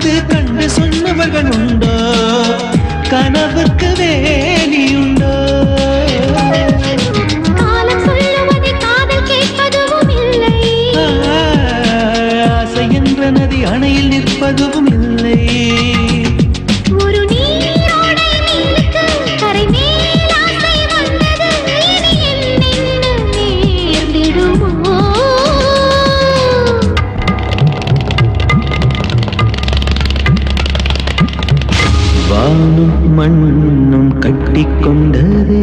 கண்டது கண்டு சொன்னவர்கள் உண்டோ கனவுக்கு வேலி உண்டோ ஆசை என்ற நதி அணையில் நிற்பதுவும் வானும் மண்ணும் கட்டிக்கொண்டதே.